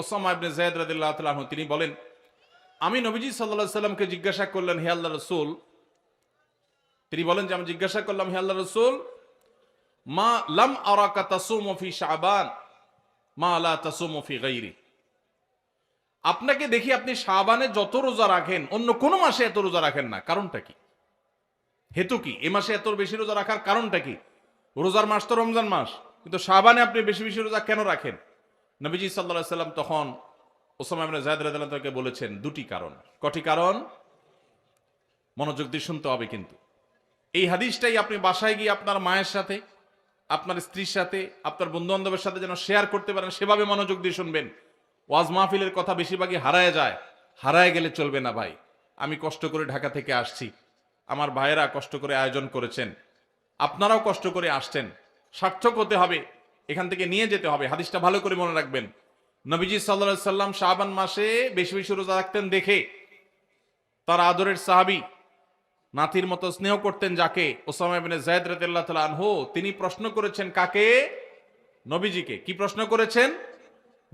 Osama ইবনে জায়দ রাদিল্লাহ তাআলা তিনি বলেন, আমি নবীজি সাল্লাল্লাহু সাল্লামকে জিজ্ঞাসা করলেন, হে আল্লাহ রসুল, তিনি বলেন যে আমি জিজ্ঞাসা করলাম, হে আল্লাহ রসুল, মা লাম আরাকা তাসুমু ফি শাবান, মা লা তাসুমু ফি গাইরি। আপনাকে দেখি আপনি শাবানে যত রোজা রাখেন, অন্য কোন মাসে এত রোজা রাখেন না। কারণটা কি? হেতু কি? এ মাসে এত বেশি রোজা রাখার কারণটা কি? রোজার মাস তো রমজান মাস, কিন্তু শাবানে আপনি বেশি বেশি রোজা কেন রাখেন? নবীজি সাল্লাহ সাল্লাম তখন ওসামা রাদিয়াল্লাহু তাআলাকে বলেছেন দুটি কারণ। কটি কারণ? মনোযোগ দিয়ে শুনতে হবে কিন্তু। এই হাদিসটাই আপনি বাসায় গিয়ে আপনার মায়ের সাথে, আপনার স্ত্রীর সাথে, আপনার বন্ধু বান্ধবের সাথে যেন শেয়ার করতে পারেন, সেভাবে মনোযোগ দিয়ে শুনবেন। ওয়াজ মাহফিলের কথা বেশিরভাগই হারায় যায়। হারায় গেলে চলবে না ভাই। আমি কষ্ট করে ঢাকা থেকে আসছি। আমার ভাইয়েরা কষ্ট করে আয়োজন করেছেন। আপনারাও কষ্ট করে আসছেন। সার্থক হতে হবে। এখান থেকে নিয়ে যেতে হবে। হাদিসটা ভালো করে মনে রাখবেন। নবীজি সাল্লা সাল্লাম শাহবান মাসে বেশি বেশি রোজা রাখতেন দেখে। তার আদরের সাহাবি, নাতির মতো স্নেহ করতেন যাকে, ওসামা জায়দ তাআলা আনহু, তিনি প্রশ্ন করেছেন, কাকে? নবীজিকে। কি প্রশ্ন করেছেন?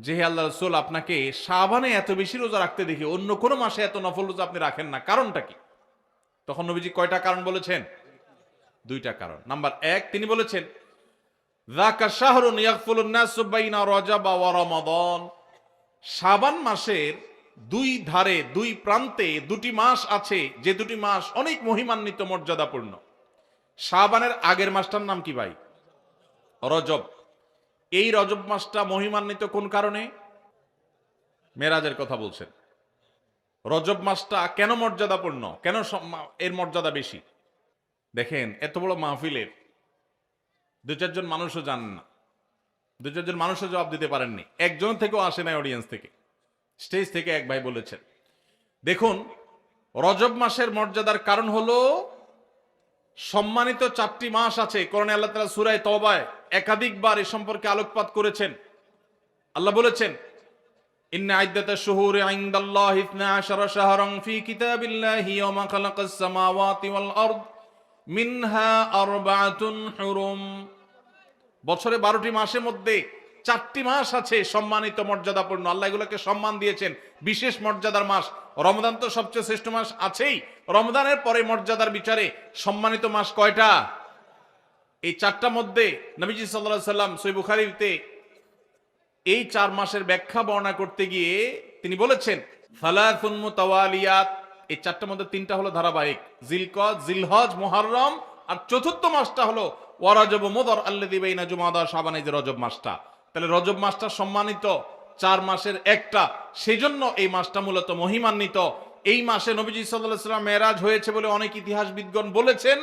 যে, হে আল্লাহ রসুল, আপনাকে শাবানে এত বেশি রোজা রাখতে দেখি, অন্য কোন মাসে এত নফল রোজা আপনি রাখেন না। কারণটা কি? তখন নবীজি কয়টা কারণ বলেছেন? দুইটা কারণ। নাম্বার এক, তিনি বলেছেন যাকা শাহরুন ইয়াগফুলুন নাসু বাইনা রজব ওয়া রমাদান। শাবান মাসের দুই ধারে, দুই প্রান্তে দুটি মাস আছে, যে দুটি মাস অনেক মহিমান্বিত, মর্যাদাপূর্ণ। শাবানের আগের মাসটার নাম কি ভাই? রজব। এই রজব মাসটা মহিমান্বিত কোন কারণে? মেরাজের কথা বলছেন। রজব মাসটা কেন মর্যাদাপূর্ণ? কেন এর মর্যাদা বেশি? দেখেন, এত বড় মাহফিলের দু চারজন মানুষও যান না। দু চারজন মানুষও জবাব দিতে পারেননি। একজন থেকেও আসে নাই অডিয়েন্স থেকে। স্টেজ থেকে এক ভাই বলেছেন। দেখুন, রজব মাসের মর্যাদার কারণ হলো সম্মানিত চারটি মাস আছে। করণে আল্লাহ তালা সুরায় তবায় একাধিকবার এ সম্পর্কে আলোকপাত করেছেন। আল্লাহ বলেছেন, ইন্না মিনহা বছরে বারোটি মাসের মধ্যে চারটি মাস আছে সম্মানিত মর্যাদাপূর্ণ। আল্লাহ এগুলোকে সম্মান দিয়েছেন। বিশেষ মর্যাদার মাস। রমদান তো সবচেয়ে শ্রেষ্ঠ মাস আছেই। রমদানের পরে মর্যাদার বিচারে সম্মানিত মাস কয়টা? এই চারটা মধ্যে নবীজি সাল্লাহ সাল্লাম সই বুখারিতে এই চার মাসের ব্যাখ্যা বর্ণনা করতে গিয়ে তিনি বলেছেন মুতাওয়ালিয়াত। এই চারটার মধ্যে তিনটা হলো ধারাবাহিক। জিলকজ জিলহজ, মুহররম আর চতুর্থ মাসটা হলো ওয়ারাজব মুদর আল্লাযী বাইনা জুমাদা এই যে রজব মাসটা। তাহলে রজব মাসটা সম্মানিত চার মাসের একটা, সেজন্য এই মাসটা মূলত মহিমান্বিত। এই মাসে নবীজি আলাইহি সাল্লাম মেরাজ হয়েছে বলে অনেক ইতিহাসবিদগণ বলেছেন,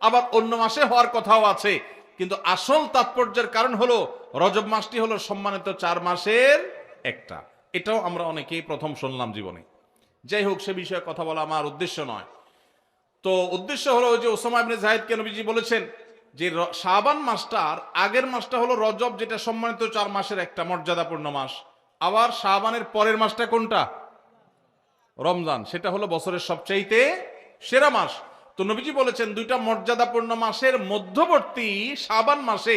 আবার অন্য মাসে হওয়ার কথাও আছে। কিন্তু আসল তাৎপর্যের কারণ হলো, রজব মাসটি হলো সম্মানিত চার মাসের একটা। এটাও আমরা অনেকেই প্রথম শুনলাম জীবনে। যাই হোক, সে বিষয়ে কথা বলা আমার উদ্দেশ্য নয়। তো উদ্দেশ্য হলো যে ওসামা ইবনে জাহিদকে নবীজি বলেছেন যে শাবান মাসটার আগের মাসটা হলো রজব, যেটা সম্মানিত চার মাসের একটা মর্যাদাপূর্ণ মাস। আবার শাহবানের পরের মাসটা কোনটা? রমজান, সেটা হলো বছরের সবচাইতে সেরা মাস। তো নবীজি বলেছেন, দুইটা মর্যাদাপূর্ণ মাসের মধ্যবর্তী শাবান মাসে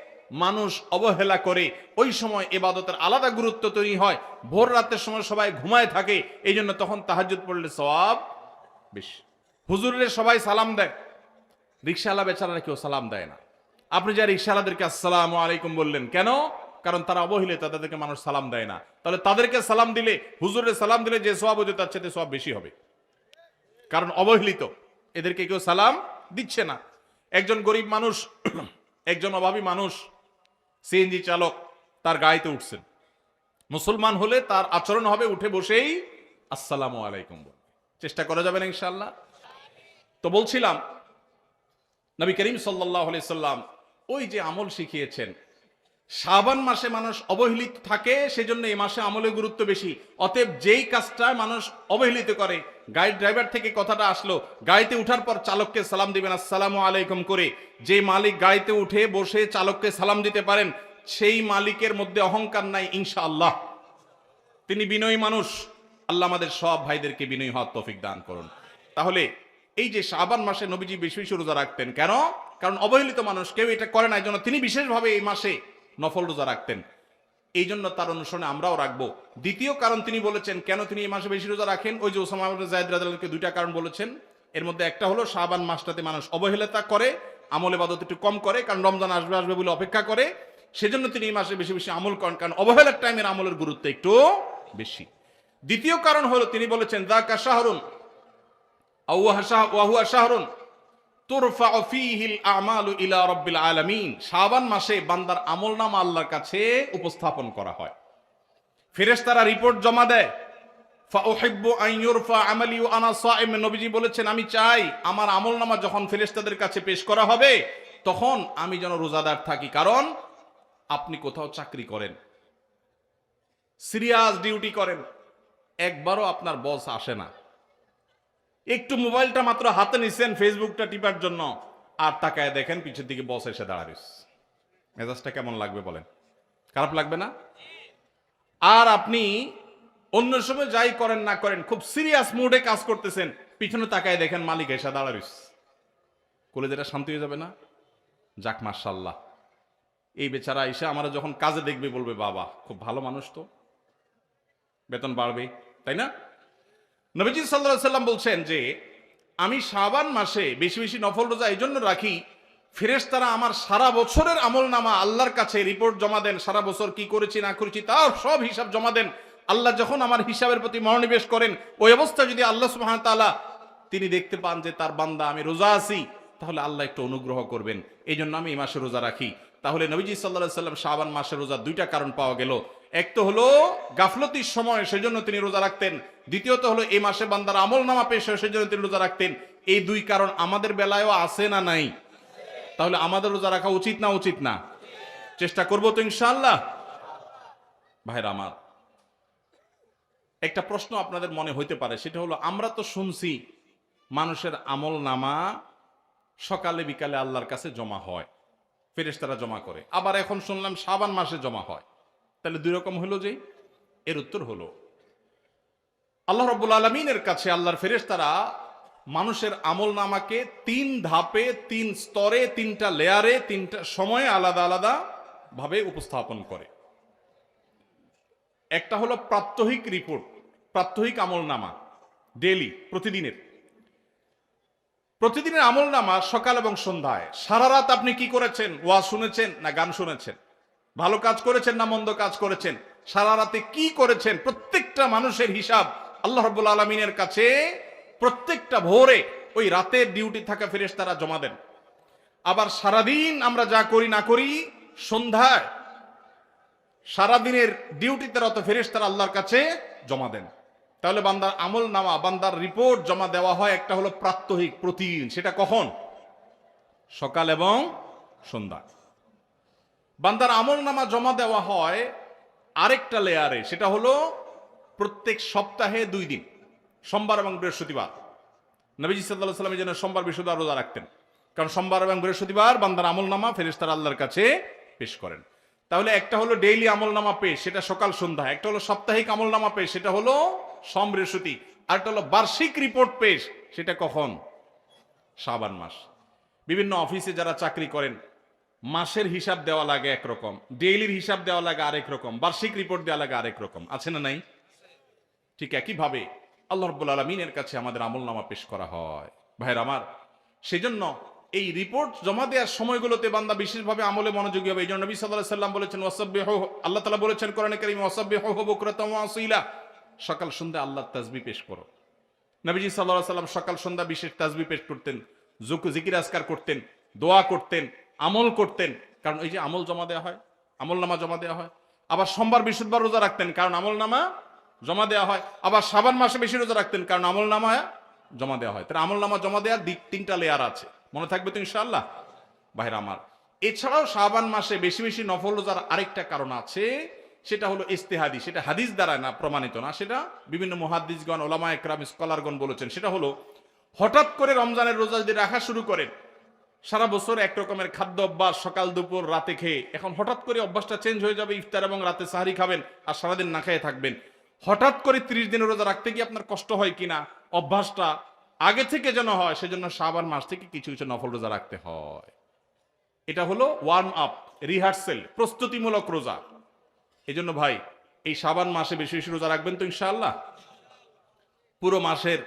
মানুষ অবহেলা করে, ওই সময় এবাদতের আলাদা গুরুত্ব তৈরি হয়। ভোর রাতের সময় সবাই ঘুমায় থাকে, এই জন্য তখন তাহাজুদ পড়লে সওয়াব বেশি। হুজুরের সবাই সালাম দেয়। রিক্সাওয়ালা বেচারারা কেউ সালাম দেয় না। আপনি যা রিক্সাওয়ালাদেরকে আসসালামু আলাইকুম বললেন, কেন? কারণ তারা অবহেলিত, তাদেরকে মানুষ সালাম দেয় না। তাহলে তাদেরকে সালাম দিলে, হুজুরের সালাম দিলে যে সব হতে তার চেয়ে সব বেশি হবে। কারণ অবহেলিত, এদেরকে কেউ সালাম দিচ্ছে না। একজন গরিব মানুষ, একজন অভাবী মানুষ সিএনজি চালক তার গাড়িতে উঠছেন। মুসলমান হলে তার আচরণ হবে উঠে বসেই, আসসালামু আলাইকুম চেষ্টা করা যাবে না ইনশাল্লাহ তো বলছিলাম, নবী করিম সাল্লাহ সাল্লাম ওই যে আমল শিখিয়েছেন শ্রাবণ মাসে মানুষ অবহেলিত থাকে, সেজন্য এই মাসে আমলের গুরুত্ব বেশি। অতএব যেই কাজটা মানুষ অবহেলিত করে গাড়ি ড্রাইভার থেকে কথাটা আসলো, গাড়িতে উঠার পর চালককে সালাম দিবেন, আসসালামু আলাইকুম করে। যে মালিক গাড়িতে উঠে বসে চালককে সালাম দিতে পারেন, সেই মালিকের মধ্যে অহংকার নাই, ইনশাআল্লাহ। তিনি বিনয়ী মানুষ। আল্লাহ আমাদের সব ভাইদেরকে বিনয়ী হওয়ার তৌফিক দান করুন। তাহলে এই যে শাবান মাসে নবীজি বেশি বেশি রোজা রাখতেন, কেন? কারণ অবহেলিত মানুষ, কেউ এটা করে না এই জন্য তিনি বিশেষভাবে এই মাসে নফল রোজা রাখতেন। এই জন্য তার অনুসরণে আমরাও রাখব। দ্বিতীয় কারণ তিনি বলেছেন, কেন তিনি এই মাসে বেশি রোজা রাখেন? ওই যে ওসামা জায়েদ রাদিয়াল্লাহু দুইটা কারণ বলেছেন। এর মধ্যে একটা হলো, শাবান মাসটাতে মানুষ অবহেলতা করে, আমলে বাদত একটু কম করে, কারণ রমজান আসবে আসবে বলে অপেক্ষা করে। সেজন্য তিনি এই মাসে বেশি বেশি আমল করেন, কারণ অবহেলার টাইমের আমলের গুরুত্ব একটু বেশি। দ্বিতীয় কারণ হলো, তিনি বলেছেন দা ওয়াহুয়া শাহরুন তুরফাউ ফীহিল আমালু ইলা রাব্বিল আলামিন। শাবান মাসে বান্দার আমলনামা আল্লাহর কাছে উপস্থাপন করা হয়। ফেরেশতারা রিপোর্ট জমা দেয়। আমালি নবীজি বলেছেন, আমি চাই আমার আমলনামা যখন ফেরেশতাদের কাছে পেশ করা হবে, তখন আমি যেন রোজাদার থাকি। কারণ আপনি কোথাও চাকরি করেন, সিরিয়াস ডিউটি করেন, একবারও আপনার বস আসে না। একটু মোবাইলটা মাত্র হাতে নিছেন ফেসবুকটা টিপার জন্য। আর তাকায় দেখেন, পিছের দিকে বস এসে দাঁড়াইস। মেজাজটা কেমন লাগবে বলেন? খারাপ লাগবে না? আর আপনি অন্য সময় যাই করেন না করেন, খুব সিরিয়াস মুডে কাজ করতেছেন, পিছনে তাকায় দেখেন মালিক এসে দাঁড়াইস। কলেজেটা শান্তি হয়ে যাবে না? যাক মার্শাল্লাহ এই বেচারা এসে আমরা যখন কাজে দেখবে বলবে, বাবা, খুব ভালো মানুষ তো। বেতন বাড়বে তাই না? নবীজি সাল্লাহ সাল্লাম বলছেন যে, আমি শাবান মাসে বেশি বেশি নফল রোজা এই জন্য রাখি ফেরেশ তারা আমার সারা বছরের আমল নামা আল্লাহর কাছে রিপোর্ট জমা দেন, সারা বছর কি করেছি, না করেছি, তার সব হিসাব জমা দেন। আল্লাহ যখন আমার হিসাবের প্রতি মনোনিবেশ করেন, ওই অবস্থা যদি আল্লাহ সুবহান তাআলা তিনি দেখতে পান যে তার বান্দা আমি রোজা আছি, তাহলে আল্লাহ একটু অনুগ্রহ করবেন। এই জন্য আমি এই মাসে রোজা রাখি। তাহলে নবীজি সাল্লাহ সাল্লাম শাবান মাসে রোজা দুইটা কারণ পাওয়া গেল। এক তো হলো গাফলতির সময় সেজন্য তিনি রোজা রাখতেন। দ্বিতীয়ত হলো, এই মাসে বান্দার আমল নামা পেশ হয় সেজন্য তিনি রোজা রাখতেন। এই দুই কারণ আমাদের বেলায়ও আছে না নাই? তাহলে আমাদের রোজা রাখা উচিত না উচিত না? চেষ্টা করব তো ইনশাল্লাহ ভাইরা আমার, একটা প্রশ্ন আপনাদের মনে হইতে পারে, সেটা হলো, আমরা তো শুনছি মানুষের আমল নামা সকালে বিকালে আল্লাহর কাছে জমা হয়, ফেরেশতারা জমা করে। আবার এখন শুনলাম সাবান মাসে জমা হয়। তাহলে দুই রকম হলো যে, এর উত্তর হলো, আল্লাহ রব্বুল আলমিনের কাছে আল্লাহর ফেরেশতারা মানুষের আমল নামাকে তিন ধাপে, তিন স্তরে, তিনটা লেয়ারে, তিনটা সময়ে আলাদা আলাদা ভাবে উপস্থাপন করে। একটা হলো প্রাত্যহিক রিপোর্ট, প্রাত্যহিক আমল নামা ডেলি প্রতিদিনের। প্রতিদিনের আমল নামা সকাল এবং সন্ধ্যায়। সারা রাত আপনি কি করেছেন? ওয়া শুনেছেন না গান শুনেছেন? ভালো কাজ করেছেন না মন্দ কাজ করেছেন? সারা রাতে কি করেছেন? প্রত্যেকটা মানুষের হিসাব আল্লাহ রব্বুল আলমিনের কাছে। প্রত্যেকটা ভোরে ওই রাতের ডিউটি থাকা ফেরেস তারা জমা দেন। আবার সারাদিন আমরা যা করি না করি, সন্ধ্যায় সারাদিনের ডিউটিতে রত ফেরেস তারা আল্লাহর কাছে জমা দেন। তাহলে বান্দার আমল নামা, বান্দার রিপোর্ট জমা দেওয়া হয় একটা হলো প্রাত্যহিক প্রতিদিন। সেটা কখন? সকাল এবং সন্ধ্যা বান্দার আমল নামা জমা দেওয়া হয় আরেকটা লেয়ারে সেটা হলো প্রত্যেক সপ্তাহে দুই দিন, সোমবার এবং বৃহস্পতিবার। নবীজি সাল্লাহ সাল্লামের জন্য সোমবার, বৃহস্পতিবার রোজা রাখতেন। কারণ সোমবার এবং বৃহস্পতিবার বান্দার আমল নামা ফেরেস্তার আল্লাহর কাছে পেশ করেন। তাহলে একটা হলো ডেইলি আমল নামা পেশ, সেটা সকাল, সন্ধ্যা। একটা হলো সাপ্তাহিক আমল নামা পেশ, সেটা হলো সম, বৃহস্পতি। আর একটা হলো বার্ষিক রিপোর্ট পেশ, সেটা কখন? শাবান মাস। বিভিন্ন অফিসে যারা চাকরি করেন মাসের হিসাব দেওয়া লাগে একরকম, ডেইলির হিসাব দেওয়া লাগে আরেক রকম, বার্ষিক রিপোর্ট দেওয়া লাগে আরেক রকম, আছে না নাই? ঠিক একইভাবে আল্লাহ রব্বুল আলমিনের কাছে আমাদের আমল নামা পেশ করা হয়। ভাইয়ের আমার, সেজন্য এই রিপোর্ট জমা দেওয়ার সময়গুলোতে বান্দা বিশেষভাবে আমলে মনোযোগী হবে। এই জন্য নবী সাল্লাহ সাল্লাম বলেছেন, ওয়াসাব্বিহ আল্লাহ তালা বলেছেন কোরআন করিম, ওয়াসাব্বিহ বকরাতাম ওয়াসিলা সকাল সন্ধ্যা আল্লাহ তাজবি পেশ করো। নবীজি সাল্লাহ সাল্লাম সকাল সন্ধ্যা বিশেষ তাজবি পেশ করতেন, জুক জিকির আজকার করতেন, দোয়া করতেন আমল করতেন, কারণ ওই যে আমল জমা দেওয়া হয়, আমল নামা জমা দেওয়া হয়। আবার সোমবার, বৃহস্পতিবার রোজা রাখতেন, কারণ আমল নামা জমা দেওয়া হয়। আবার সাবান মাসে বেশি রোজা রাখতেন, কারণ আমল নামা জমা দেওয়া হয়। তাহলে আমল নামা জমা দেওয়ার দিক তিনটা লেয়ার আছে। মনে থাকবে তো ইনশাল্লাহ ভাইরা আমার, এছাড়াও শাবান মাসে বেশি বেশি নফল রোজার আরেকটা কারণ আছে, সেটা হলো ইস্তেহাদি। সেটা হাদিস দ্বারা না, প্রমাণিত না, সেটা বিভিন্ন মহাদিসগণ ওলামা একরাম স্কলারগণ বলেছেন। সেটা হলো, হঠাৎ করে রমজানের রোজা যদি রাখা শুরু করেন সারা বছর এক রকমের খাদ্য অভ্যাস সকাল, দুপুর, রাতে খেয়ে। এখন হঠাৎ করে অভ্যাসটা চেঞ্জ হয়ে যাবে, ইফতার এবং রাতে সাহারি খাবেন আর সারাদিন না খেয়ে থাকবেন। হঠাৎ করে ত্রিশ দিনের রোজা রাখতে গিয়ে আপনার কষ্ট হয় কিনা, অভ্যাসটা আগে থেকে যেন হয়, সেজন্য সাবান মাস থেকে কিছু কিছু নফল রোজা রাখতে হয়। এটা হলো ওয়ার্ম আপ রিহার্সেল প্রস্তুতিমূলক রোজা। এই জন্য ভাই, এই সাবান মাসে বেশি বেশি রোজা রাখবেন তো ইনশাআল্লাহ। পুরো মাসের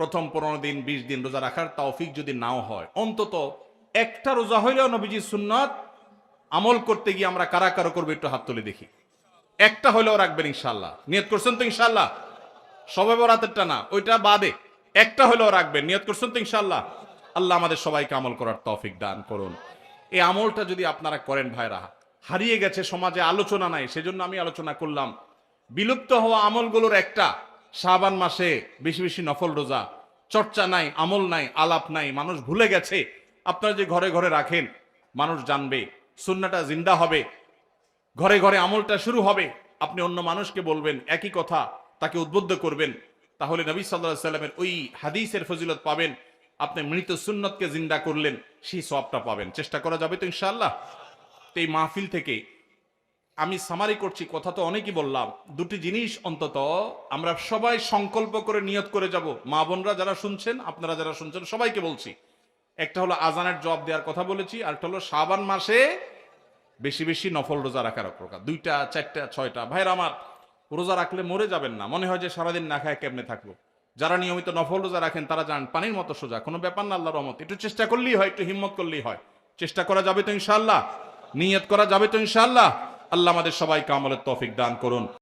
প্রথম পনেরো দিন, বিশ দিন রোজা রাখার তৌফিক যদি নাও হয়, অন্তত একটা রোজা হইলেও নবীজি সুন্নত আমল করতে গিয়ে আমরা কারা কারও করব একটু হাত তুলে দেখি। একটা হইলেও রাখবেন ইনশাল্লাহ নিয়ত করছেন তো ইনশাল্লাহ সবাই বরাতেরটা না, ওইটা বাদে। একটা হইলেও রাখবেন, নিয়ত করছেন তো ইনশাল্লাহ আল্লাহ আমাদের সবাইকে আমল করার তৌফিক দান করুন। এই আমলটা যদি আপনারা করেন ভাইরা, হারিয়ে গেছে সমাজে আলোচনা নাই, সেজন্য আমি আলোচনা করলাম। বিলুপ্ত হওয়া আমলগুলোর একটা শাবান মাসে বেশি বেশি নফল রোজা, চর্চা নাই, আমল নাই, আলাপ নাই, মানুষ ভুলে গেছে। আপনারা যে ঘরে ঘরে রাখেন, মানুষ জানবে, সুন্নাটা জিন্দা হবে, ঘরে ঘরে আমলটা শুরু হবে। আপনি অন্য মানুষকে বলবেন, একই কথা, তাকে উদ্বুদ্ধ করবেন। তাহলে নবী সাল্লাহ সাল্লামের ওই হাদিসের ফজিলত পাবেন। আপনি মৃত সুন্নতকে জিন্দা করলেন, সেই সবটা পাবেন। চেষ্টা করা যাবে তো ইনশাআল্লাহ। তো এই মাহফিল থেকে আমি সামারি করছি, কথা তো অনেকই বললাম। দুটি জিনিস অন্তত আমরা সবাই সংকল্প করে নিয়ত করে যাব। মা বোনরা যারা শুনছেন, আপনারা যারা শুনছেন, সবাইকে বলছি। একটা হলো আজানের জবাব দেওয়ার কথা বলেছি, আর একটা হলো শাবান মাসে বেশি বেশি নফল রোজা রাখার প্রকার। দুইটা, চারটা, ছয়টা। ভাইরা আমার, রোজা রাখলে মরে যাবেন না। মনে হয় যে সারাদিন না খায়, কেমনে থাকব? যারা নিয়মিত নফল রোজা রাখেন, তারা জান পানির মতো সোজা। কোনো ব্যাপার না আল্লাহ রহমত। একটু চেষ্টা করলেই হয়, একটু হিম্মত করলেই হয়। চেষ্টা করা যাবে তো ইনশাল্লাহ নিয়ত করা যাবে তো ইনশাল্লাহ আল্লাহ আমাদের সবাইকে আমলের তফিক দান করুন।